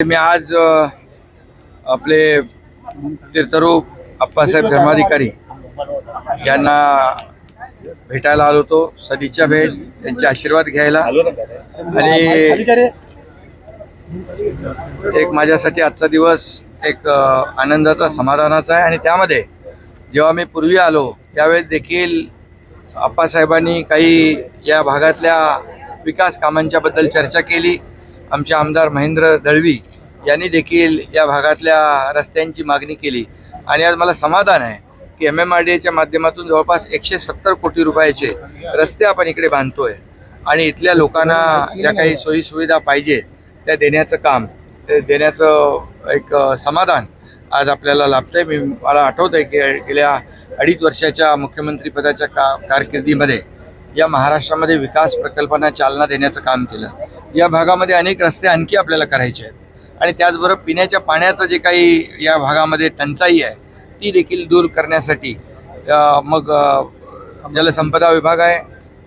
मी आज आपले तीर्थरूप अप्पासाहेब धर्माधिकारी यांना भेटायला आलो होतो. सदिच्छा भेट त्यांचे आशीर्वाद घ्यायला. आणि एक माझ्यासाठी आजचा दिवस एक आनंदाचा समाधानाचा आहे. आणि त्यामध्ये जेव्हा मी पूर्वी आलो त्यावेळेस देखील आप्पासाहेबांनी काही या भागातल्या विकास कामांच्याबद्दल चर्चा केली. आमचे आमदार महेंद्र दळवी यांनी देखील या भागातल्या रस्त्यांची मागणी केली. आणि आज मला समाधान आहे की एम एम आर डी एच्या माध्यमातून जवळपास एकशे सत्तर कोटी रुपयाचे रस्ते आपण इकडे बांधतोय. आणि इथल्या लोकांना ज्या काही सोयीसुविधा पाहिजे त्या देण्याचं काम ते देण्याचं एक समाधान आज आपल्याला लाभतंय. मी मला आठवत आहे की गेल्या अडीच वर्षाच्या मुख्यमंत्रीपदाच्या का कारकिर्दीमध्ये या महाराष्ट्रामध्ये विकास प्रकल्पांना चालना देण्याचं काम केलं. या भागामध्ये अनेक रस्ते आणखी आपल्याला करायचे आहेत. आणि त्याचबरोबर पिण्याच्या पाण्याचं जे काही या भागामध्ये टंचाई आहे ती देखील दूर करण्यासाठी मग जलसंपदा विभाग आहे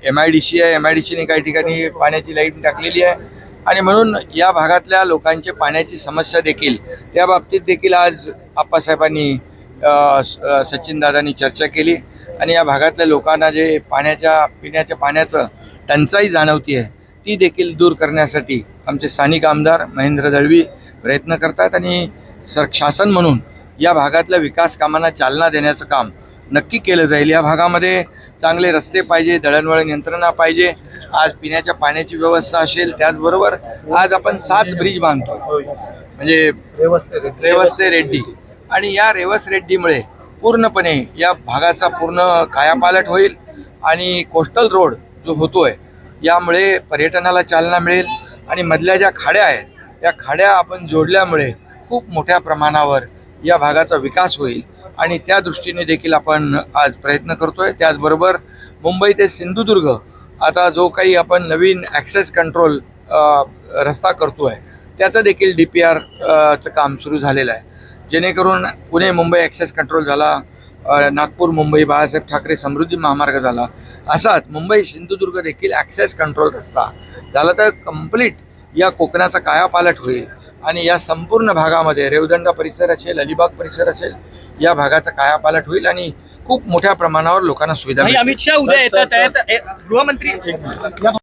एम आय डी सी आहे एम आय डी सीने काही ठिकाणी पाण्याची लाईन टाकलेली आहे. आणि म्हणून या भागातल्या लोकांची पाण्याची समस्या देखील त्या बाबतीत देखील आज आप्पासाहेबांनी स- सचिनदादांनी चर्चा केली. आणि या भागातल्या लोकांना जे पाण्याच्या पिण्याच्या पाण्याचं टंचाई जाणवती आहे ती देखील दूर करण्यासाठी आमचे स्थानिक आमदार महेंद्र दळवी प्रयत्न करतात आणि सर शासन म्हणून या भागातल्या विकास कामांना चालना देण्याचं काम नक्की केलं जाईल. या भागामध्ये चांगले रस्ते पाहिजे दळणवळण यंत्रणा पाहिजे आज पिण्याच्या पाण्याची व्यवस्था असेल त्याचबरोबर आज आपण सात ब्रिज बांधतो म्हणजे रेवस्ते रेड्डी. आणि या रेवस रेड्डीमुळे पूर्णपणे या भागाचा पूर्ण कायापालट होईल आणि कोस्टल रोड जो होतोय यामुळे पर्यटनाला चालना मिळेल आणि मधल्या ज्या खाड्या आहेत या खाड्या आपण जोडल्यामुळे खूप मोठ्या प्रमाणावर या भागाचा विकास होईल. आणि त्या दृष्टीने देखील आपण आज प्रयत्न करतोय. त्याचबरोबर मुंबई ते सिंधुदुर्ग आता जो काही आपण नवीन ॲक्सेस कंट्रोल रस्ता करतोय त्याचं देखील डी पी आरचं काम सुरू झालेलं आहे. जेणेकरून पुणे मुंबई ॲक्सेस कंट्रोल झाला नागपूर मुंबई बाळासाहेब ठाकरे समृद्धी महामार्ग झाला. असाच मुंबई सिंधुदुर्ग देखील ॲक्सेस कंट्रोल रस्ता. झाला तर कंप्लीट या कोकणाचा कायापालट होईल. आणि या संपूर्ण भागामध्ये रेवदंडा परिसर असेल अलिबाग परिसर असेल या भागाचा कायापालट होईल आणि खूप मोठ्या प्रमाणावर लोकांना सुविधा. अमित शाह उद्या येतात गृहमंत्री.